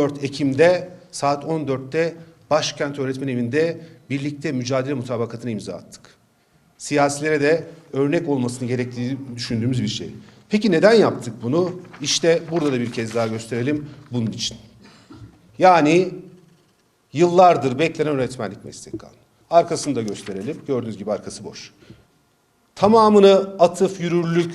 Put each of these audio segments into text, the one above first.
4 Ekim'de saat 14'te Başkent Öğretmen Evi'nde birlikte mücadele mutabakatına imza attık. Siyasilere de örnek olmasını gerektiğini düşündüğümüz bir şey. Peki neden yaptık bunu? İşte burada da bir kez daha gösterelim bunun için. Yani yıllardır beklenen öğretmenlik meslek kanunu. Arkasını da gösterelim. Gördüğünüz gibi arkası boş. Tamamını atıf, yürürlülük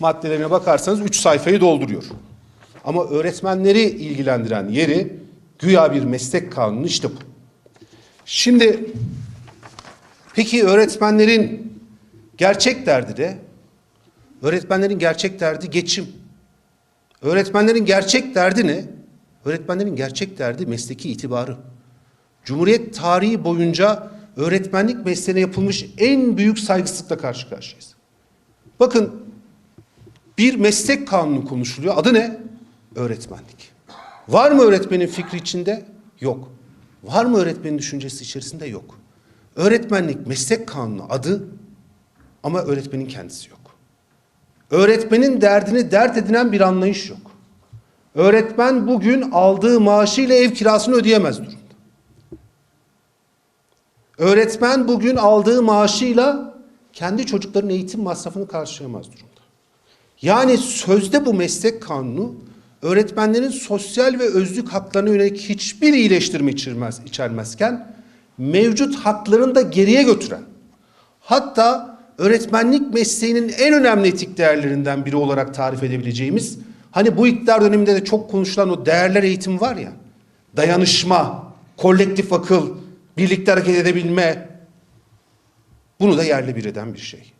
maddelerine bakarsanız 3 sayfayı dolduruyor. Ama öğretmenleri ilgilendiren yeri güya bir meslek kanunu işte bu. Şimdi peki öğretmenlerin gerçek derdi de öğretmenlerin gerçek derdi geçim. Öğretmenlerin gerçek derdi ne? Öğretmenlerin gerçek derdi mesleki itibarı. Cumhuriyet tarihi boyunca öğretmenlik mesleğine yapılmış en büyük saygısızlıkla karşı karşıyayız. Bakın bir meslek kanunu konuşuluyor. Adı ne? Öğretmenlik. Var mı öğretmenin fikri içinde? Yok. Var mı öğretmenin düşüncesi içerisinde? Yok. Öğretmenlik meslek kanunu adı ama öğretmenin kendisi yok. Öğretmenin derdini dert edinen bir anlayış yok. Öğretmen bugün aldığı maaşıyla ev kirasını ödeyemez durumda. Öğretmen bugün aldığı maaşıyla kendi çocukların eğitim masrafını karşılayamaz durumda. Yani sözde bu meslek kanunu öğretmenlerin sosyal ve özlük haklarına yönelik hiçbir iyileştirme içermez, içermezken mevcut haklarını da geriye götüren hatta öğretmenlik mesleğinin en önemli etik değerlerinden biri olarak tarif edebileceğimiz hani bu iktidar döneminde de çok konuşulan o değerler eğitimi var ya dayanışma, kolektif akıl, birlikte hareket edebilme bunu da yerle bir eden bir şey.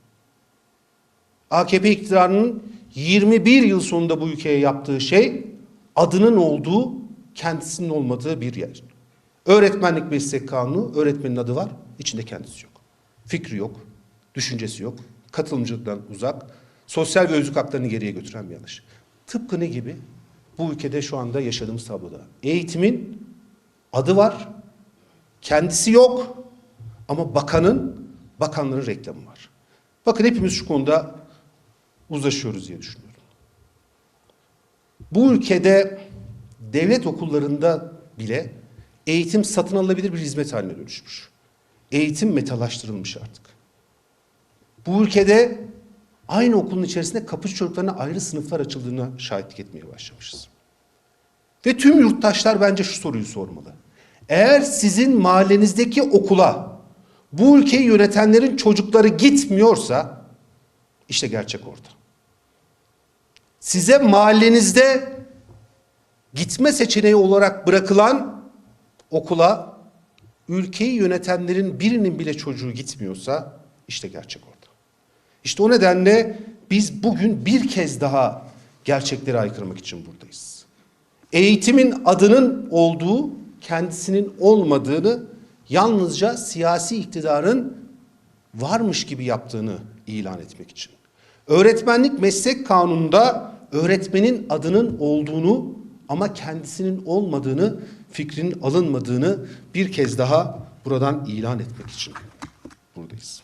AKP iktidarının 21 yıl sonunda bu ülkeye yaptığı şey adının olduğu, kendisinin olmadığı bir yer. Öğretmenlik meslek kanunu, öğretmenin adı var, içinde kendisi yok. Fikri yok, düşüncesi yok, katılımcılıktan uzak, sosyal ve özlük haklarını geriye götüren bir yanlış. Tıpkı ne gibi? Bu ülkede şu anda yaşadığımız tabloda. Eğitimin adı var, kendisi yok ama bakanın, bakanların reklamı var. Bakın hepimiz şu konuda uzlaşıyoruz diye düşünüyorum. Bu ülkede devlet okullarında bile eğitim satın alınabilir bir hizmet haline dönüşmüş. Eğitim metalaştırılmış artık. Bu ülkede aynı okulun içerisinde kapıcı çocuklarına ayrı sınıflar açıldığına şahitlik etmeye başlamışız. Ve tüm yurttaşlar bence şu soruyu sormalı. Eğer sizin mahallenizdeki okula bu ülkeyi yönetenlerin çocukları gitmiyorsa işte gerçek orada. Size mahallenizde gitme seçeneği olarak bırakılan okula ülkeyi yönetenlerin birinin bile çocuğu gitmiyorsa işte gerçek orada. İşte o nedenle biz bugün bir kez daha gerçekleri aykırmak için buradayız. Eğitimin adının olduğu, kendisinin olmadığını yalnızca siyasi iktidarın varmış gibi yaptığını ilan etmek için. Öğretmenlik meslek kanununda öğretmenin adının olduğunu ama kendisinin olmadığını, fikrinin alınmadığını bir kez daha buradan ilan etmek için buradayız.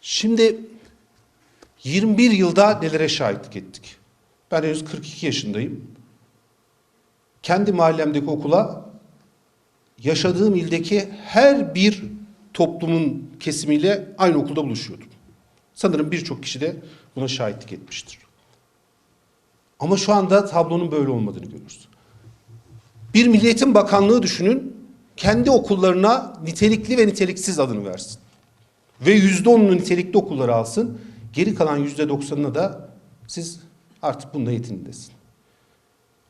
Şimdi 21 yılda nelere şahitlik ettik? Ben henüz 42 yaşındayım. Kendi mahallemdeki okula yaşadığım ildeki her bir toplumun kesimiyle aynı okulda buluşuyordum. Sanırım birçok kişi de buna şahitlik etmiştir. Ama şu anda tablonun böyle olmadığını görüyoruz. Bir Milliyetin Bakanlığı düşünün, kendi okullarına nitelikli ve niteliksiz adını versin. Ve yüzde onunu nitelikli okulları alsın, geri kalan yüzde doksanına da siz artık bununla yetinin desin.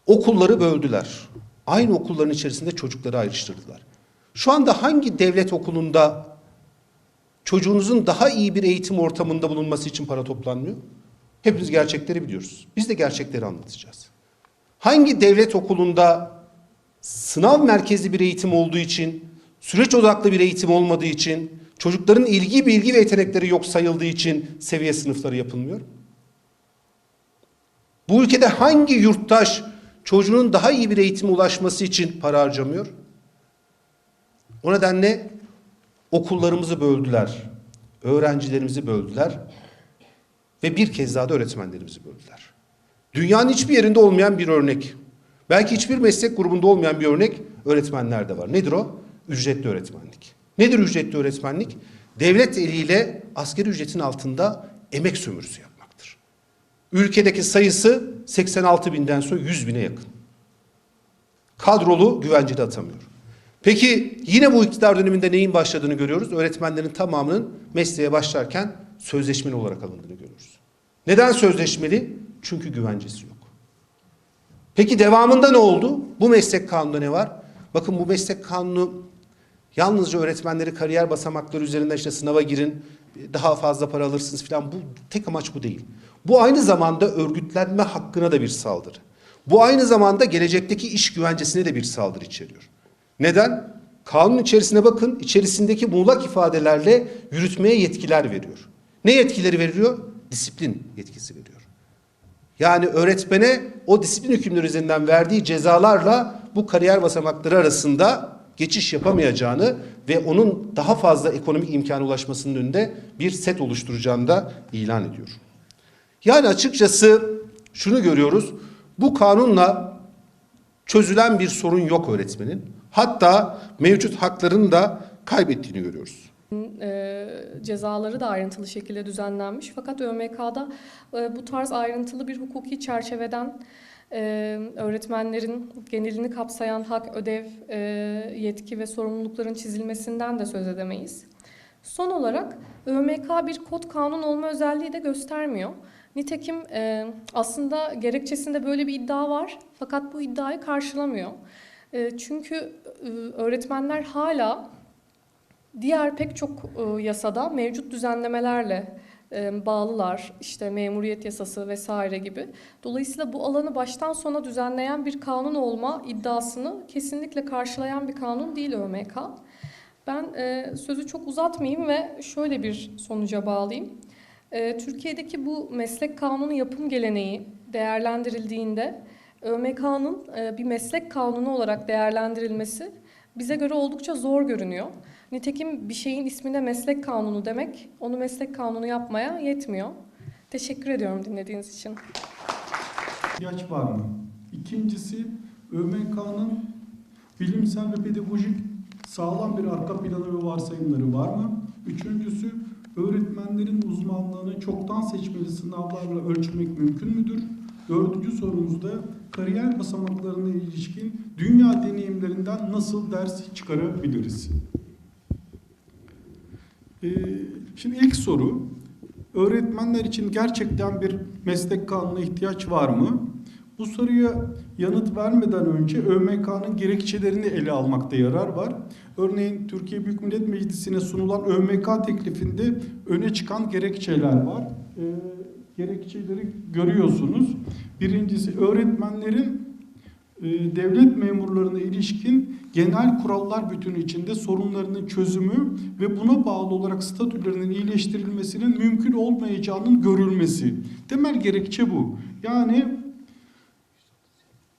Okulları böldüler. Aynı okulların içerisinde çocukları ayrıştırdılar. Şu anda hangi devlet okulunda çocuğunuzun daha iyi bir eğitim ortamında bulunması için para toplanmıyor? Hepimiz gerçekleri biliyoruz. Biz de gerçekleri anlatacağız. Hangi devlet okulunda sınav merkezli bir eğitim olduğu için, süreç odaklı bir eğitim olmadığı için, çocukların ilgi, bilgi ve yetenekleri yok sayıldığı için seviye sınıfları yapılmıyor? Bu ülkede hangi yurttaş çocuğunun daha iyi bir eğitime ulaşması için para harcamıyor? O nedenle okullarımızı böldüler, öğrencilerimizi böldüler. Ve bir kez daha da öğretmenlerimizi böldüler. Dünyanın hiçbir yerinde olmayan bir örnek. Belki hiçbir meslek grubunda olmayan bir örnek öğretmenlerde var. Nedir o? Ücretli öğretmenlik. Nedir ücretli öğretmenlik? Devlet eliyle asgari ücretin altında emek sömürüsü yapmaktır. Ülkedeki sayısı 86 binden sonra 100 bine yakın. Kadrolu güvenceli atamıyor. Peki yine bu iktidar döneminde neyin başladığını görüyoruz? Öğretmenlerin tamamının mesleğe başlarken sözleşmeli olarak alındığını görüyoruz. Neden sözleşmeli? Çünkü güvencesi yok. Peki devamında ne oldu? Bu meslek kanununda ne var? Bakın bu meslek kanunu yalnızca öğretmenleri kariyer basamakları üzerinden işte sınava girin, daha fazla para alırsınız falan. Bu tek amaç bu değil. Bu aynı zamanda örgütlenme hakkına da bir saldırı. Bu aynı zamanda gelecekteki iş güvencesine de bir saldırı içeriyor. Neden? Kanun içerisine bakın, içerisindeki muğlak ifadelerle yürütmeye yetkiler veriyor. Ne yetkileri veriyor? Disiplin yetkisi veriyor. Yani öğretmene o disiplin hükümleri üzerinden verdiği cezalarla bu kariyer basamakları arasında geçiş yapamayacağını ve onun daha fazla ekonomik imkana ulaşmasının önünde bir set oluşturacağını da ilan ediyor. Yani açıkçası şunu görüyoruz. Bu kanunla çözülen bir sorun yok öğretmenin. Hatta mevcut haklarını da kaybettiğini görüyoruz. e, cezaları da ayrıntılı şekilde düzenlenmiş. Fakat ÖMK'da e, bu tarz ayrıntılı bir hukuki çerçeveden e, öğretmenlerin genelini kapsayan hak, ödev, e, yetki ve sorumlulukların çizilmesinden de söz edemeyiz. Son olarak ÖMK bir kod kanun olma özelliği de göstermiyor. Nitekim e, aslında gerekçesinde böyle bir iddia var fakat bu iddiayı karşılamıyor. E, çünkü e, öğretmenler hala Diğer pek çok e, yasada mevcut düzenlemelerle bağlılar. İşte memuriyet yasası vesaire gibi. Dolayısıyla bu alanı baştan sona düzenleyen bir kanun olma iddiasını kesinlikle karşılayan bir kanun değil ÖMK. Ben e, sözü çok uzatmayayım ve şöyle bir sonuca bağlayayım. E, Türkiye'deki bu meslek kanunu yapım geleneği değerlendirildiğinde ÖMK'nın e, bir meslek kanunu olarak değerlendirilmesi bize göre oldukça zor görünüyor. Nitekim bir şeyin ismine meslek kanunu demek, onu meslek kanunu yapmaya yetmiyor. Teşekkür ediyorum dinlediğiniz için. ihtiyaç var mı? İkincisi ÖMK'nın bilimsel ve pedagojik sağlam bir arka planı ve varsayımları var mı? Üçüncüsü öğretmenlerin uzmanlığını çoktan seçmeli sınavlarla ölçmek mümkün müdür? Dördüncü sorumuzda kariyer basamaklarına ilişkin dünya deneyimlerinden nasıl ders çıkarabiliriz? Ee, şimdi ilk soru, öğretmenler için gerçekten bir meslek kanununa ihtiyaç var mı? Bu soruya yanıt vermeden önce ÖMK'nın gerekçelerini ele almakta yarar var. Örneğin Türkiye Büyük Millet Meclisi'ne sunulan ÖMK teklifinde öne çıkan gerekçeler var. Ee, gerekçeleri görüyorsunuz. Birincisi öğretmenlerin e, devlet memurlarına ilişkin genel kurallar bütünü içinde sorunlarının çözümü ve buna bağlı olarak statülerinin iyileştirilmesinin mümkün olmayacağının görülmesi. Temel gerekçe bu. Yani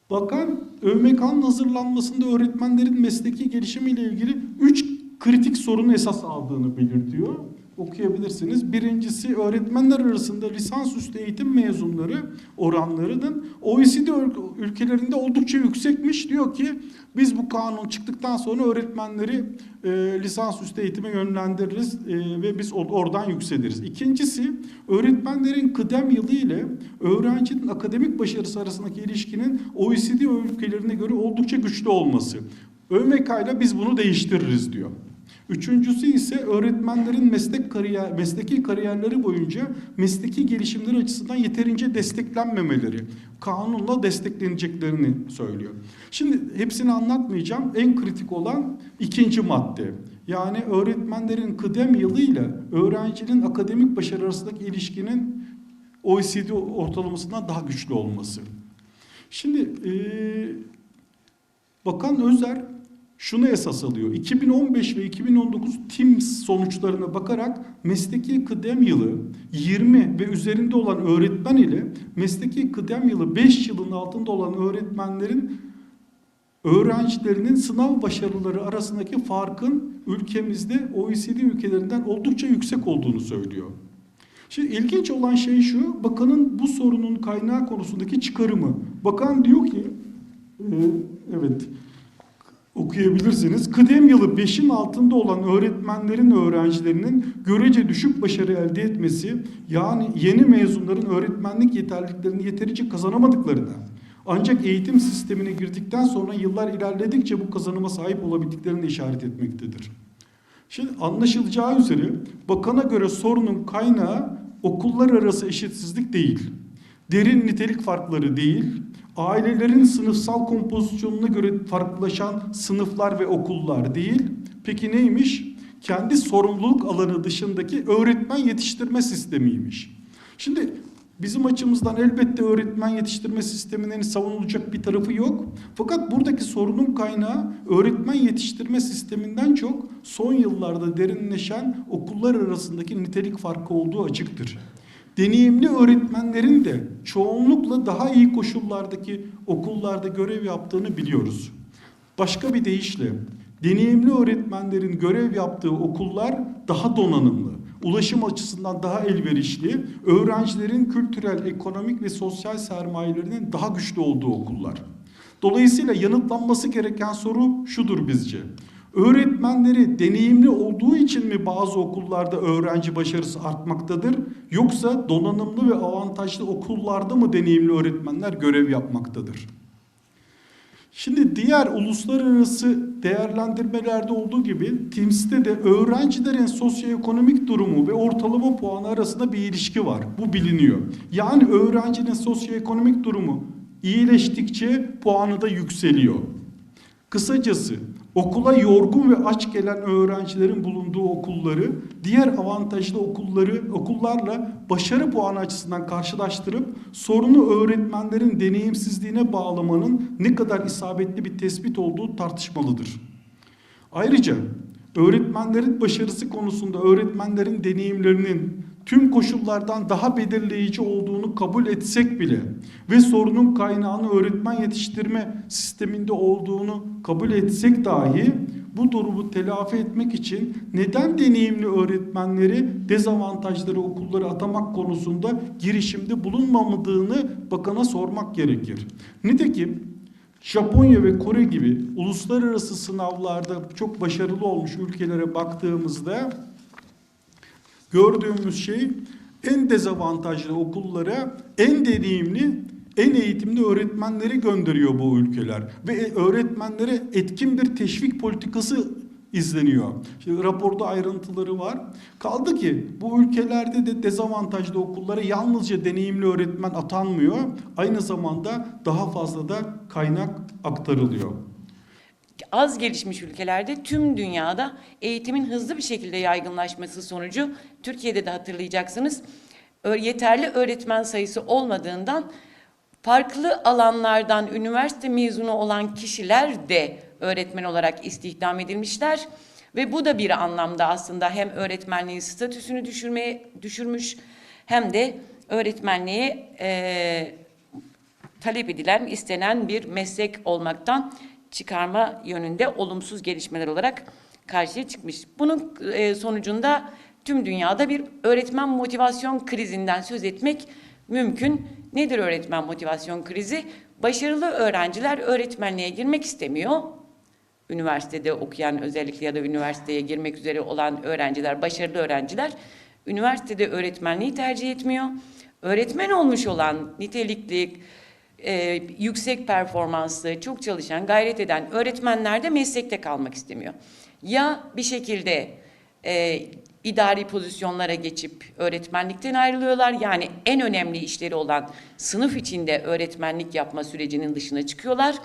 bakan ÖMK'nın hazırlanmasında öğretmenlerin mesleki gelişimiyle ilgili üç kritik sorunu esas aldığını belirtiyor okuyabilirsiniz. Birincisi öğretmenler arasında lisansüstü eğitim mezunları oranlarının OECD ülkelerinde oldukça yüksekmiş. Diyor ki biz bu kanun çıktıktan sonra öğretmenleri e, lisansüstü eğitime yönlendiririz e, ve biz oradan yükseliriz. İkincisi öğretmenlerin kıdem yılı ile öğrencinin akademik başarısı arasındaki ilişkinin OECD ülkelerine göre oldukça güçlü olması. ÖMK ile biz bunu değiştiririz diyor. Üçüncüsü ise öğretmenlerin meslek kariyer, mesleki kariyerleri boyunca mesleki gelişimleri açısından yeterince desteklenmemeleri, kanunla destekleneceklerini söylüyor. Şimdi hepsini anlatmayacağım. En kritik olan ikinci madde. Yani öğretmenlerin kıdem yılıyla öğrencinin akademik başarı arasındaki ilişkinin OECD ortalamasından daha güçlü olması. Şimdi e, Bakan Özer şunu esas alıyor. 2015 ve 2019 TIMS sonuçlarına bakarak mesleki kıdem yılı 20 ve üzerinde olan öğretmen ile mesleki kıdem yılı 5 yılın altında olan öğretmenlerin öğrencilerinin sınav başarıları arasındaki farkın ülkemizde OECD ülkelerinden oldukça yüksek olduğunu söylüyor. Şimdi ilginç olan şey şu, bakanın bu sorunun kaynağı konusundaki çıkarımı. Bakan diyor ki, e, evet okuyabilirsiniz. Kıdem yılı 5'in altında olan öğretmenlerin öğrencilerinin görece düşük başarı elde etmesi, yani yeni mezunların öğretmenlik yeterliliklerini yeterince kazanamadıklarına, ancak eğitim sistemine girdikten sonra yıllar ilerledikçe bu kazanıma sahip olabildiklerini işaret etmektedir. Şimdi anlaşılacağı üzere bakana göre sorunun kaynağı okullar arası eşitsizlik değil. Derin nitelik farkları değil, ailelerin sınıfsal kompozisyonuna göre farklılaşan sınıflar ve okullar değil. Peki neymiş? Kendi sorumluluk alanı dışındaki öğretmen yetiştirme sistemiymiş. Şimdi bizim açımızdan elbette öğretmen yetiştirme sisteminin savunulacak bir tarafı yok. Fakat buradaki sorunun kaynağı öğretmen yetiştirme sisteminden çok son yıllarda derinleşen okullar arasındaki nitelik farkı olduğu açıktır. Deneyimli öğretmenlerin de çoğunlukla daha iyi koşullardaki okullarda görev yaptığını biliyoruz. Başka bir deyişle deneyimli öğretmenlerin görev yaptığı okullar daha donanımlı, ulaşım açısından daha elverişli, öğrencilerin kültürel, ekonomik ve sosyal sermayelerinin daha güçlü olduğu okullar. Dolayısıyla yanıtlanması gereken soru şudur bizce. Öğretmenleri deneyimli olduğu için mi bazı okullarda öğrenci başarısı artmaktadır? Yoksa donanımlı ve avantajlı okullarda mı deneyimli öğretmenler görev yapmaktadır? Şimdi diğer uluslararası değerlendirmelerde olduğu gibi TIMS'te de öğrencilerin sosyoekonomik durumu ve ortalama puanı arasında bir ilişki var. Bu biliniyor. Yani öğrencinin sosyoekonomik durumu iyileştikçe puanı da yükseliyor. Kısacası okula yorgun ve aç gelen öğrencilerin bulunduğu okulları diğer avantajlı okulları okullarla başarı puanı açısından karşılaştırıp sorunu öğretmenlerin deneyimsizliğine bağlamanın ne kadar isabetli bir tespit olduğu tartışmalıdır. Ayrıca öğretmenlerin başarısı konusunda öğretmenlerin deneyimlerinin tüm koşullardan daha belirleyici olduğunu kabul etsek bile ve sorunun kaynağını öğretmen yetiştirme sisteminde olduğunu kabul etsek dahi bu durumu telafi etmek için neden deneyimli öğretmenleri dezavantajları okullara atamak konusunda girişimde bulunmamadığını bakana sormak gerekir. Nitekim Japonya ve Kore gibi uluslararası sınavlarda çok başarılı olmuş ülkelere baktığımızda gördüğümüz şey en dezavantajlı okullara en deneyimli, en eğitimli öğretmenleri gönderiyor bu ülkeler. Ve öğretmenlere etkin bir teşvik politikası izleniyor. Şimdi raporda ayrıntıları var. Kaldı ki bu ülkelerde de dezavantajlı okullara yalnızca deneyimli öğretmen atanmıyor. Aynı zamanda daha fazla da kaynak aktarılıyor. Az gelişmiş ülkelerde tüm dünyada eğitimin hızlı bir şekilde yaygınlaşması sonucu Türkiye'de de hatırlayacaksınız. Yeterli öğretmen sayısı olmadığından farklı alanlardan üniversite mezunu olan kişiler de öğretmen olarak istihdam edilmişler. Ve bu da bir anlamda aslında hem öğretmenliğin statüsünü düşürmeye düşürmüş hem de öğretmenliğe eee talep edilen, istenen bir meslek olmaktan çıkarma yönünde olumsuz gelişmeler olarak karşıya çıkmış. Bunun e, sonucunda tüm dünyada bir öğretmen motivasyon krizinden söz etmek mümkün. Nedir öğretmen motivasyon krizi? Başarılı öğrenciler öğretmenliğe girmek istemiyor. Üniversitede okuyan özellikle ya da üniversiteye girmek üzere olan öğrenciler, başarılı öğrenciler üniversitede öğretmenliği tercih etmiyor. Öğretmen olmuş olan nitelikli, e, yüksek performanslı, çok çalışan, gayret eden öğretmenler de meslekte kalmak istemiyor. Ya bir şekilde e, idari pozisyonlara geçip öğretmenlikten ayrılıyorlar. Yani en önemli işleri olan sınıf içinde öğretmenlik yapma sürecinin dışına çıkıyorlar.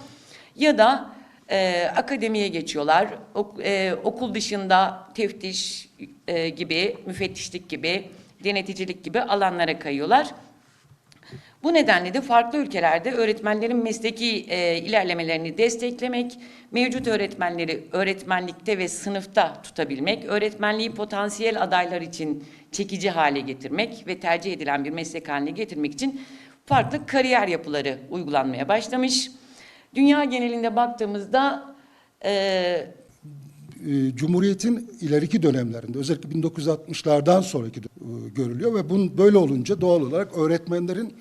Ya da e, akademiye geçiyorlar. Ok- e, okul dışında teftiş e, gibi, müfettişlik gibi, deneticilik gibi alanlara kayıyorlar. Bu nedenle de farklı ülkelerde öğretmenlerin mesleki e, ilerlemelerini desteklemek, mevcut öğretmenleri öğretmenlikte ve sınıfta tutabilmek, öğretmenliği potansiyel adaylar için çekici hale getirmek ve tercih edilen bir meslek haline getirmek için farklı kariyer yapıları uygulanmaya başlamış. Dünya genelinde baktığımızda e, e, Cumhuriyet'in ileriki dönemlerinde özellikle 1960'lardan sonraki e, görülüyor ve bunun böyle olunca doğal olarak öğretmenlerin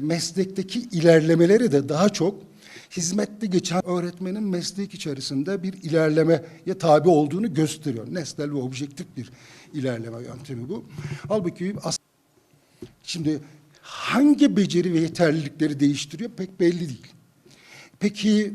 meslekteki ilerlemeleri de daha çok hizmette geçen öğretmenin meslek içerisinde bir ilerlemeye tabi olduğunu gösteriyor. Nesnel ve objektif bir ilerleme yöntemi bu. Halbuki Şimdi hangi beceri ve yeterlilikleri değiştiriyor pek belli değil. Peki